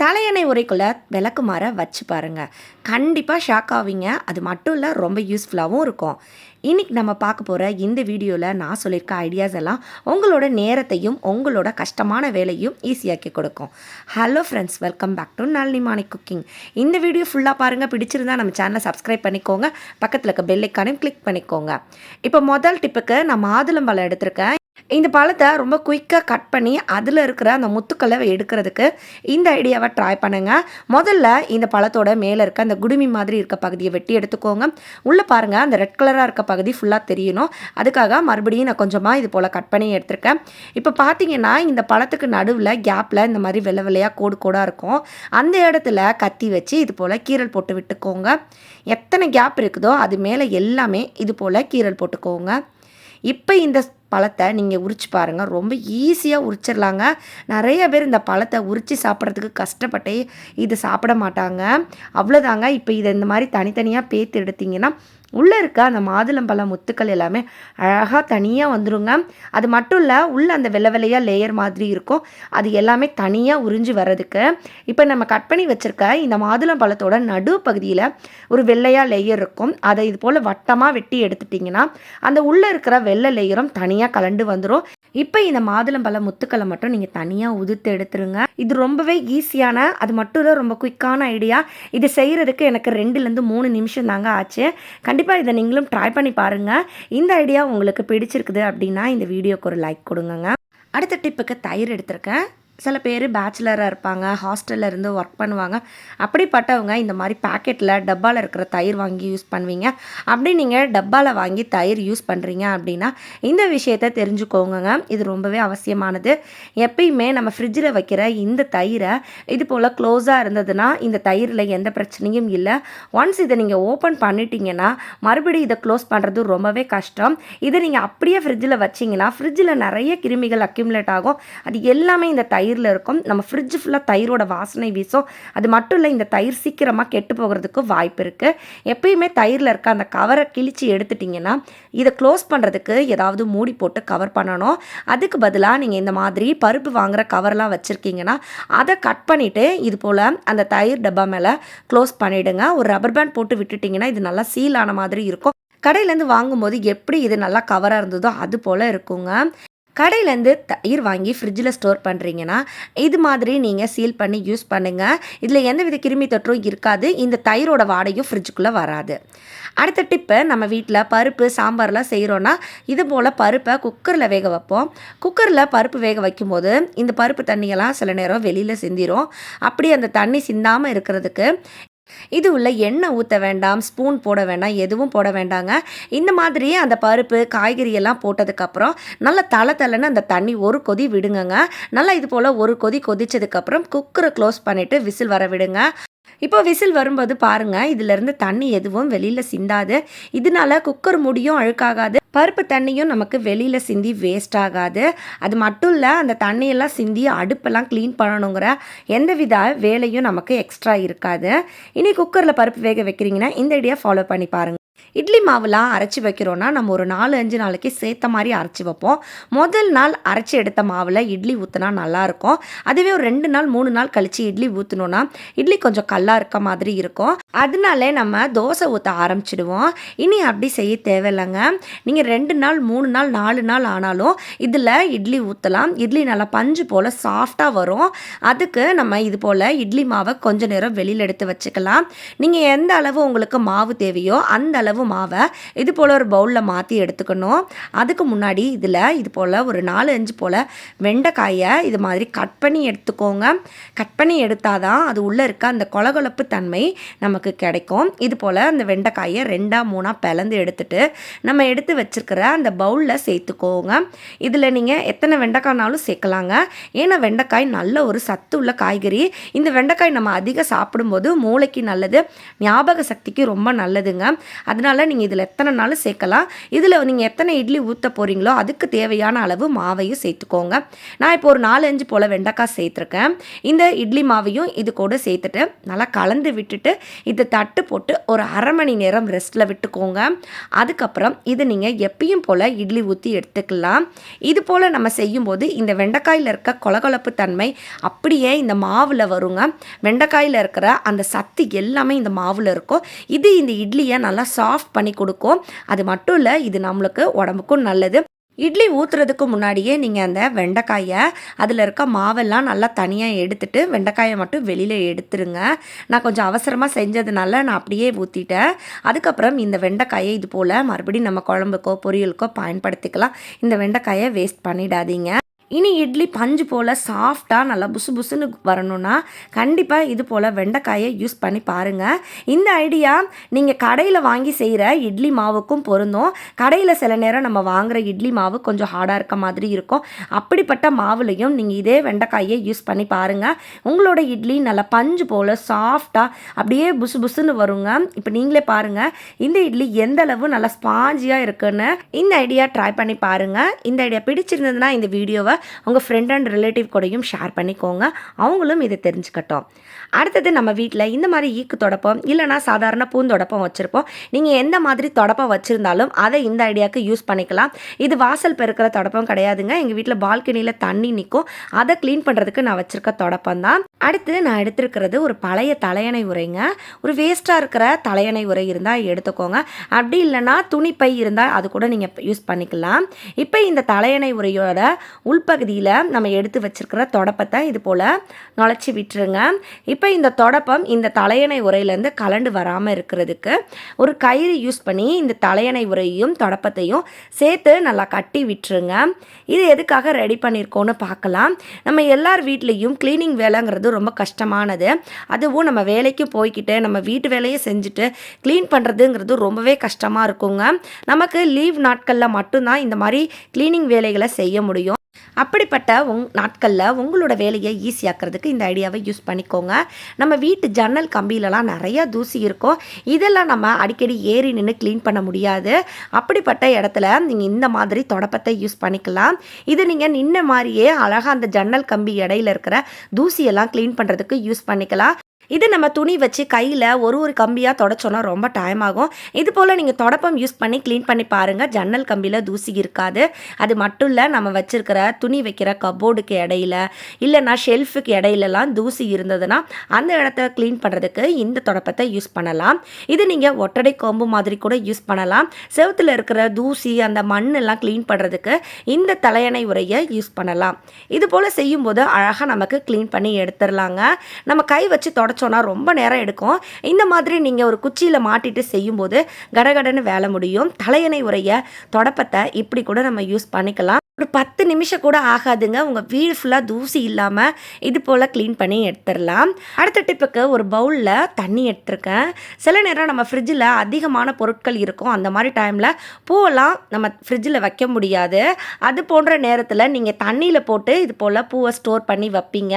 தலையணை உரைக்குள்ளே விளக்குமாற வச்சு பாருங்கள் கண்டிப்பாக ஷாக் ஆவீங்க. அது மட்டும் இல்லை ரொம்ப யூஸ்ஃபுல்லாகவும் இருக்கும். இன்றைக்கி நம்ம பார்க்க போகிற இந்த வீடியோவில் நான் சொல்லியிருக்க ஐடியாஸ் எல்லாம் உங்களோட நேரத்தையும் உங்களோட கஷ்டமான வேலையும் ஈஸியாக்கி கொடுக்கும். Hello friends welcome back to Nalini Mani cooking இந்த வீடியோ ஃபுல்லாக பாருங்கள் பிடிச்சிருந்தா நம்ம சேனலை சப்ஸ்கிரைப் பண்ணிக்கோங்க. பக்கத்தில் இருக்க பெல்லைக்கானையும் கிளிக் பண்ணிக்கோங்க. இப்போ முதல் டிப்புக்கு நான் மாதுளம்பழம் எடுத்திருக்கேன். இந்த பழத்தை ரொம்ப குயிக்காக கட் பண்ணி அதில் இருக்கிற அந்த முத்துக்களை எடுக்கிறதுக்கு இந்த ஐடியாவை ட்ரை பண்ணுங்கள் முதல்ல இந்த பழத்தோட மேலே இருக்க அந்த குடுமி மாதிரி இருக்க பகுதியை வெட்டி எடுத்துக்கோங்க. உள்ளே பாருங்கள் அந்த ரெட் கலராக இருக்க பகுதி ஃபுல்லாக தெரியணும். அதுக்காக மறுபடியும் நான் கொஞ்சமாக இது போல் கட் பண்ணி எடுத்திருக்கேன். இப்போ பார்த்தீங்கன்னா இந்த பழத்துக்கு நடுவில் கேப்பில் இந்த மாதிரி வெள்ளை வெள்ளையாக கோடு கோடாக இருக்கும். அந்த இடத்துல கத்தி வச்சு இது போல் கீரல் போட்டு விட்டுக்கோங்க. எத்தனை கேப் இருக்குதோ அது மேலே எல்லாமே இது போல் கீரல் போட்டுக்கோங்க. இப்போ இந்த பழத்தை நீங்கள் உரிச்சு பாருங்கள் ரொம்ப ஈஸியாக உரிச்சிடலாங்க நிறைய பேர் இந்த பழத்தை உரித்து சாப்பிட்றதுக்கு கஷ்டப்பட்டே இது சாப்பிட மாட்டாங்க. அவ்வளோதாங்க இப்போ இதை இந்த மாதிரி தனித்தனியாக பேத்து எடுத்திங்கன்னா உள்ளே இருக்க அந்த மாதுளம்பழம் முத்துக்கள் எல்லாமே அழகாக தனியாக வந்துடுங்க அது மட்டும் இல்லை உள்ளே அந்த வெள்ளை வெள்ளையாக லேயர் மாதிரி இருக்கும். அது எல்லாமே தனியாக உறிஞ்சு வர்றதுக்கு. இப்போ நம்ம கட் பண்ணி வச்சுருக்க இந்த மாதுளம்பழத்தோட நடு பகுதியில் ஒரு வெள்ளையாக லேயர் இருக்கும். அதை இது போல் வட்டமாக வெட்டி எடுத்துட்டிங்கன்னா அந்த உள்ளே இருக்கிற வெள்ளை லேயரும் தனியாக கலண்டு வந்துடும் இப்போ இந்த மாதுளம்பழ முத்துக்களை மட்டும் நீங்கள் தனியாக உதுத்து எடுத்துருங்க. இது ரொம்பவே ஈஸியான அது மட்டும் இல்லை ரொம்ப குயிக்கான ஐடியா. இது செய்கிறதுக்கு எனக்கு ரெண்டுலேருந்து மூணு நிமிஷம் தாங்க ஆச்சு. கண்டிப்பாக இதை நீங்களும் ட்ரை பண்ணி பாருங்கள் இந்த ஐடியா உங்களுக்கு பிடிச்சிருக்குது அப்படின்னா இந்த வீடியோக்கு ஒரு லைக் கொடுங்க அடுத்த டிப்புக்கு தயிர் எடுத்திருக்கேன். சில பேர் பேச்சுலராக இருப்பாங்க ஹாஸ்டலில் இருந்து ஒர்க் பண்ணுவாங்க. அப்படிப்பட்டவங்க இந்த மாதிரி பேக்கெட்டில் டப்பாவில் இருக்கிற தயிர் வாங்கி யூஸ் பண்ணுவீங்க. அப்படி நீங்கள் டப்பாவில் வாங்கி தயிர் யூஸ் பண்ணுறீங்க அப்படின்னா இந்த விஷயத்த தெரிஞ்சுக்கோங்க இது ரொம்பவே அவசியமானது. எப்பயுமே நம்ம ஃப்ரிட்ஜில் வைக்கிற இந்த தயிரை இது போல் க்ளோஸாக இருந்ததுன்னா இந்த தயிரில் எந்த பிரச்சனையும் இல்லை. ஒன்ஸ் இதை நீங்கள் ஓப்பன் பண்ணிட்டீங்கன்னா மறுபடியும் இதை க்ளோஸ் பண்ணுறது ரொம்பவே கஷ்டம். இதை நீங்கள் அப்படியே ஃப்ரிட்ஜில் வச்சிங்கன்னா ஃப்ரிட்ஜில் நிறைய கிருமிகள் அக்யூமுலேட் ஆகும். அது எல்லாமே இந்த தயிர் தயிரில் இருக்கும். நம்ம ஃப்ரிட்ஜ் ஃபுல்லாக தயிரோட வாசனை வீசும். அது மட்டும் இல்லை இந்த தயிர் சீக்கிரமாக கெட்டு போகிறதுக்கு வாய்ப்பு இருக்குது எப்பயுமே தயிரில் இருக்க அந்த கவரை கிழிச்சு எடுத்துட்டிங்கன்னா இதை க்ளோஸ் பண்ணுறதுக்கு ஏதாவது மூடி போட்டு கவர் பண்ணணும். அதுக்கு பதிலாக நீங்கள் இந்த மாதிரி பருப்பு வாங்குகிற கவர்லாம் வச்சுருக்கீங்கன்னா அதை கட் பண்ணிவிட்டு இது போல் அந்த தயிர் டப்பா மேலே க்ளோஸ் பண்ணிவிடுங்க ஒரு ரப்பர் பேண்ட் போட்டு விட்டுட்டிங்கன்னா இது நல்லா சீல் ஆன மாதிரி இருக்கும். கடையிலேருந்து வாங்கும்போது எப்படி இது நல்லா கவராக இருந்ததோ அது போல் இருக்குங்க. கடையிலேருந்து தயிர் வாங்கி ஃப்ரிட்ஜில் ஸ்டோர் பண்ணுறீங்கன்னா இது மாதிரி நீங்கள் சீல் பண்ணி யூஸ் பண்ணுங்கள் இதில் எந்த வித கிருமி தொற்றும் இருக்காது. இந்த தயிரோட வாடையும் ஃப்ரிட்ஜுக்குள்ளே வராது. அடுத்த டிப்பு நம்ம வீட்டில் பருப்பு சாம்பார்லாம் செய்கிறோன்னா இது போல் பருப்பை குக்கரில் வேக வைப்போம். குக்கரில் பருப்பு வேக வைக்கும்போது இந்த பருப்பு தண்ணியெல்லாம் சில நேரம் வெளியில் சிந்திரும். அப்படி அந்த தண்ணி சிந்தாமல் இருக்கிறதுக்கு இது உள்ள எண்ணெய் ஊற்ற வேண்டாம் ஸ்பூன் போட வேண்டாம் எதுவும் போட வேண்டாங்க. இந்த மாதிரி அந்த பருப்பு காய்கறி எல்லாம் போட்டதுக்கப்புறம் நல்லா தலை தலைன்னு அந்த தண்ணி ஒரு கொதி விடுங்கங்க. நல்லா இது போல் ஒரு கொதி கொதிச்சதுக்கப்புறம் குக்கரை க்ளோஸ் பண்ணிவிட்டு விசில் வர விடுங்க. இப்போ விசில் வரும்போது பாருங்கள் இதிலேருந்து தண்ணி எதுவும் வெளியில் சிந்தாது. இதனால குக்கர் முடியும் அழுக்காகாது. பருப்பு தண்ணியும் நமக்கு வெளியில் சிந்தி வேஸ்ட் ஆகாது. அது மட்டும் இல்லை அந்த தண்ணியெல்லாம் சிந்தி அடுப்பெல்லாம் க்ளீன் பண்ணணுங்கிற எந்த வித வேலையும் நமக்கு எக்ஸ்ட்ரா இருக்காது. இனி குக்கரில் பருப்பு வேக வைக்கிறீங்கன்னா இந்த ஐடியா ஃபாலோ பண்ணி பாருங்கள் இட்லி மாவுலாம் அரைச்சி வைக்கிறோன்னா நம்ம ஒரு நாலு அஞ்சு நாளைக்கு சேர்த்த மாதிரி அரைச்சி வைப்போம். முதல் நாள் அரைச்சி எடுத்த மாவில் இட்லி ஊற்றினா நல்லாயிருக்கும். அதுவே ஒரு ரெண்டு நாள் மூணு நாள் கழித்து இட்லி ஊற்றினோன்னா இட்லி கொஞ்சம் கல்லாக இருக்க மாதிரி இருக்கும். அதனாலே நம்ம தோசை ஊற்ற ஆரம்பிச்சிடுவோம். இனி அப்படி செய்ய தேவையில்லைங்க. நீங்கள் ரெண்டு நாள் மூணு நாள் நாலு நாள் ஆனாலும் இதில் இட்லி ஊற்றலாம் இட்லி நல்லா பஞ்சு போல் சாஃப்டாக வரும். அதுக்கு நம்ம இது போல் இட்லி மாவை கொஞ்ச நேரம் வெளியில் எடுத்து வச்சுக்கலாம். நீங்கள் எந்த அளவு உங்களுக்கு மாவு தேவையோ அந்த அளவு மாவை இது போல் ஒரு பவுலில் மாற்றி எடுத்துக்கணும். அதுக்கு முன்னாடி இதில் இது போல் ஒரு நாலு அஞ்சு போல் வெண்டைக்காயை இது மாதிரி கட் பண்ணி எடுத்துக்கோங்க. கட் பண்ணி எடுத்தால் தான் அது உள்ளே இருக்க அந்த கொலகொலப்பு தன்மை நமக்கு கிடைக்கும். இது போல் அந்த வெண்டைக்காயை ரெண்டாக மூணாக பிளந்து எடுத்துட்டு நம்ம எடுத்து வச்சுருக்கிற அந்த பவுலில் சேர்த்துக்கோங்க. இதில் நீங்கள் எத்தனை வெண்டைக்காய்னாலும் சேர்க்கலாங்க. ஏன்னா வெண்டைக்காய் நல்ல ஒரு சத்து உள்ள காய்கறி. இந்த வெண்டைக்காய் நம்ம அதிகம் சாப்பிடும்போது மூளைக்கு நல்லது ஞாபக சக்திக்கு ரொம்ப நல்லதுங்க. அதனால நீங்கள் இதில் எத்தனை நாளும் சேர்க்கலாம். இதில் நீங்கள் எத்தனை இட்லி ஊற்ற போகிறீங்களோ அதுக்கு தேவையான அளவு மாவையும் சேர்த்துக்கோங்க. நான் இப்போ ஒரு நாலு அஞ்சு போல் வெண்டைக்காய் சேர்த்துருக்கேன். இந்த இட்லி மாவையும் இது கூட சேர்த்துட்டு நல்லா கலந்து விட்டுட்டு இதை தட்டு போட்டு ஒரு அரை மணி நேரம் ரெஸ்ட்டில் விட்டுக்கோங்க. அதுக்கப்புறம் இது நீங்கள் எப்பயும் போல் இட்லி ஊற்றி எடுத்துக்கலாம். இது போல் நம்ம செய்யும்போது இந்த வெண்டைக்காயில் இருக்க கொலகொலப்பு தன்மை அப்படியே இந்த மாவில் வருங்க. வெண்டைக்காயில் இருக்கிற அந்த சத்து எல்லாமே இந்த மாவில் இருக்கும். இது இந்த இட்லியை நல்லா சாஃப்ட் பண்ணி கொடுக்கும். அது மட்டும் இல்லை இது நம்மளுக்கு உடம்புக்கும் நல்லது. இட்லி ஊற்றுறதுக்கு முன்னாடியே நீங்கள் அந்த வெண்டைக்காயை அதில் இருக்க மாவெல்லாம் நல்லா தனியாக எடுத்துட்டு வெண்டைக்காயை மட்டும் வெளியில் எடுத்துருங்க. நான் கொஞ்சம் அவசரமாக செஞ்சதுனால நான் அப்படியே ஊற்றிட்டேன் அதுக்கப்புறம் இந்த வெண்டைக்காயை இது போல் மறுபடியும் நம்ம குழம்புக்கோ பொரியலுக்கோ பயன்படுத்திக்கலாம். இந்த வெண்டைக்காயை வேஸ்ட் பண்ணிடாதீங்க. இனி இட்லி பஞ்சு போல் சாஃப்டாக நல்லா புசு புசுன்னு வரணும்னா கண்டிப்பாக இது போல் வெண்டைக்காயை யூஸ் பண்ணி பாருங்கள் இந்த ஐடியா நீங்கள் கடையில் வாங்கி செய்கிற இட்லி மாவுக்கும் பொருந்தும். கடையில் சில நேரம் நம்ம வாங்குகிற இட்லி மாவு கொஞ்சம் ஹார்டாக இருக்க மாதிரி இருக்கும். அப்படிப்பட்ட மாவுலையும் நீங்கள் இதே வெண்டைக்காயை யூஸ் பண்ணி பாருங்கள் உங்களோட இட்லி நல்லா பஞ்சு போல் சாஃப்டாக அப்படியே புசு புசுன்னு வருங்க. இப்போ நீங்களே பாருங்கள் இந்த இட்லி எந்த அளவு நல்லா ஸ்பாஞ்சியாக இருக்குன்னு. இந்த ஐடியா ட்ரை பண்ணி பாருங்கள் இந்த ஐடியா பிடிச்சிருந்ததுன்னா இந்த வீடியோவை உங்கள் ஃப்ரெண்ட் அண்ட் ரிலேட்டிவ் கூடயும் ஷேர் பண்ணிக்கோங்க. அவங்களும் இதை தெரிஞ்சுக்கட்டும். அடுத்தது நம்ம வீட்டில் இந்த மாதிரி ஈக்கு தொடப்பம் இல்லைனா சாதாரண பூந்தொடப்பம் வச்சுருப்போம். நீங்கள் எந்த மாதிரி தொடப்பம் வச்சுருந்தாலும் அதை இந்த ஐடியாவுக்கு யூஸ் பண்ணிக்கலாம். இது வாசல் பெருக்கிற தொடப்பம் கிடையாதுங்க. எங்கள் வீட்டில் பால்கனியில் தண்ணி நிற்கும் அதை க்ளீன் பண்ணுறதுக்கு நான் வச்சுருக்க தொடப்பம் தான். அடுத்து நான் எடுத்திருக்கிறது ஒரு பழைய தலையணை உரைங்க. ஒரு வேஸ்ட்டாக இருக்கிற தலையணை உரை இருந்தால் எடுத்துக்கோங்க. அப்படி இல்லைன்னா துணிப்பை இருந்தால் அது கூட நீங்கள் யூஸ் பண்ணிக்கலாம். இப்போ இந்த தலையணை உரையோட உள் உள்பகுதியில் நம்ம எடுத்து வச்சிருக்கிற தொடப்பத்தை இது போல் நுழைச்சி விட்டுருங்க. இப்போ இந்த தொடப்பம் இந்த தலையணை உரையிலேருந்து கலண்டு வராமல் இருக்கிறதுக்கு ஒரு கயிறு யூஸ் பண்ணி இந்த தலையணை உரையும் தொடப்பத்தையும் சேர்த்து நல்லா கட்டி விட்டுருங்க. இது எதுக்காக ரெடி பண்ணியிருக்கோன்னு பார்க்கலாம். நம்ம எல்லார் வீட்லேயும் க்ளீனிங் வேலைங்கிறது ரொம்ப கஷ்டமானது. அதுவும் நம்ம வேலைக்கு போய்கிட்டு நம்ம வீட்டு வேலையை செஞ்சுட்டு க்ளீன் பண்ணுறதுங்கிறது ரொம்பவே கஷ்டமாக இருக்குங்க. நமக்கு லீவ் நாட்களில் மட்டும்தான் இந்த மாதிரி க்ளீனிங் வேலைகளை செய்ய முடியும். அப்படிப்பட்ட உங் நாட்களில் உங்களோட வேலையை ஈஸியாக்கிறதுக்கு இந்த ஐடியாவை யூஸ் பண்ணிக்கோங்க. நம்ம வீட்டு ஜன்னல் கம்பியிலலாம் நிறையா தூசி இருக்கும். இதெல்லாம் நம்ம அடிக்கடி ஏறி நின்று க்ளீன் பண்ண முடியாது. அப்படிப்பட்ட இடத்துல நீங்கள் இந்த மாதிரி தொடப்பத்தை யூஸ் பண்ணிக்கலாம். இது நீங்கள் நின்ன மாதிரியே அழகாக அந்த ஜன்னல் கம்பி இடையில இருக்கிற தூசியெல்லாம் க்ளீன் பண்ணுறதுக்கு யூஸ் பண்ணிக்கலாம். இது நம்ம துணி வச்சு கையில் ஒரு ஒரு கம்பியாக தொடச்சோன்னா ரொம்ப டைம் ஆகும். இது போல் நீங்கள் தொடப்பம் யூஸ் பண்ணி க்ளீன் பண்ணி பாருங்கள் ஜன்னல் கம்பியில் தூசி இருக்காது. அது மட்டும் இல்லை நம்ம வச்சுருக்கிற துணி வைக்கிற கபோர்டுக்கு இடையில இல்லைனா ஷெல்ஃபுக்கு இடையிலலாம் தூசி இருந்ததுன்னா அந்த இடத்த க்ளீன் பண்ணுறதுக்கு இந்த தொடப்பத்தை யூஸ் பண்ணலாம். இது நீங்கள் ஒட்டடை கொம்பு மாதிரி கூட யூஸ் பண்ணலாம். செவத்தில் இருக்கிற தூசி அந்த மண்ணெல்லாம் க்ளீன் பண்ணுறதுக்கு இந்த தலையணை உரையை யூஸ் பண்ணலாம். இது போல் செய்யும்போது அழகாக நமக்கு க்ளீன் பண்ணி எடுத்துடலாங்க. நம்ம கை வச்சு அரைச்சோன்னா ரொம்ப நேரம் எடுக்கும். இந்த மாதிரி நீங்கள் ஒரு குச்சியில் மாட்டிட்டு செய்யும்போது கடகடன்னு வேலை முடியும். தலையணை உரைய தொடப்பத்தை இப்படி கூட நம்ம யூஸ் பண்ணிக்கலாம். ஒரு பத்து நிமிஷம் கூட ஆகாதுங்க. உங்கள் வீடு ஃபுல்லாக தூசி இல்லாமல் இது போல் க்ளீன் பண்ணி எடுத்துடலாம். அடுத்த டிப்புக்கு ஒரு பவுலில் தண்ணி எடுத்துருக்கேன். சில நேரம் நம்ம ஃப்ரிட்ஜில் அதிகமான பொருட்கள் இருக்கும். அந்த மாதிரி டைமில் பூவெல்லாம் நம்ம ஃப்ரிட்ஜில் வைக்க முடியாது. அது போன்ற நேரத்தில் நீங்கள் தண்ணியில் போட்டு இது போல் பூவை ஸ்டோர் பண்ணி வைப்பீங்க.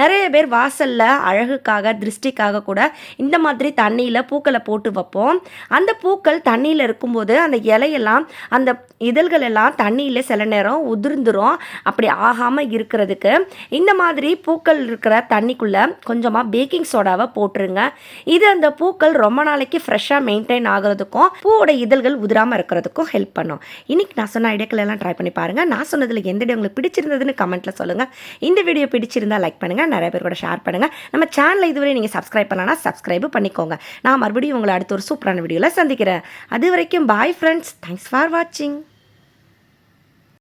நிறைய பேர் வாசலில் அழகுக்காக திருஷ்டிக்காக கூட இந்த மாதிரி தண்ணியில் பூக்களை போட்டு வைப்போம். அந்த பூக்கள் தண்ணியில் இருக்கும்போது அந்த இலையெல்லாம் அந்த இதழ்கள் எல்லாம் தண்ணியில் சில நேரம் உதிர்ந்துரும் அப்படி ஆகாமல் இருக்கிறதுக்கு இந்த மாதிரி பூக்கள் இருக்கிற தண்ணிக்குள்ளே கொஞ்சமாக பேக்கிங் சோடாவை போட்டுருங்க. இது அந்த பூக்கள் ரொம்ப நாளைக்கு ஃப்ரெஷ்ஷாக மெயின்டைன் ஆகிறதுக்கும் பூவோட இதழ்கள் உதிராமல் இருக்கிறதுக்கும் ஹெல்ப் பண்ணும். இன்னைக்கு நான் சொன்ன ஐடியாக்கள் எல்லாம் ட்ரை பண்ணி பாருங்கள் நான் சொன்னதில் எந்த இடம் உங்களுக்கு பிடிச்சிருந்ததுன்னு கமெண்ட்டில் சொல்லுங்கள் இந்த வீடியோ பிடிச்சிருந்தா லைக் பண்ணுங்கள் நிறைய பேர் கூட ஷேர் பண்ணுங்கள் நம்ம சேனலை இதுவரை நீங்கள் சப்ஸ்கிரைப் பண்ணலன்னா சப்ஸ்கிரைப் பண்ணிக்கோங்க. நான் மறுபடியும் உங்களை அடுத்த ஒரு சூப்பரான வீடியோவில் சந்திக்கிறேன். அது வரைக்கும் பாய் ஃப்ரெண்ட்ஸ் தேங்க்ஸ் ஃபார் வாட்சிங்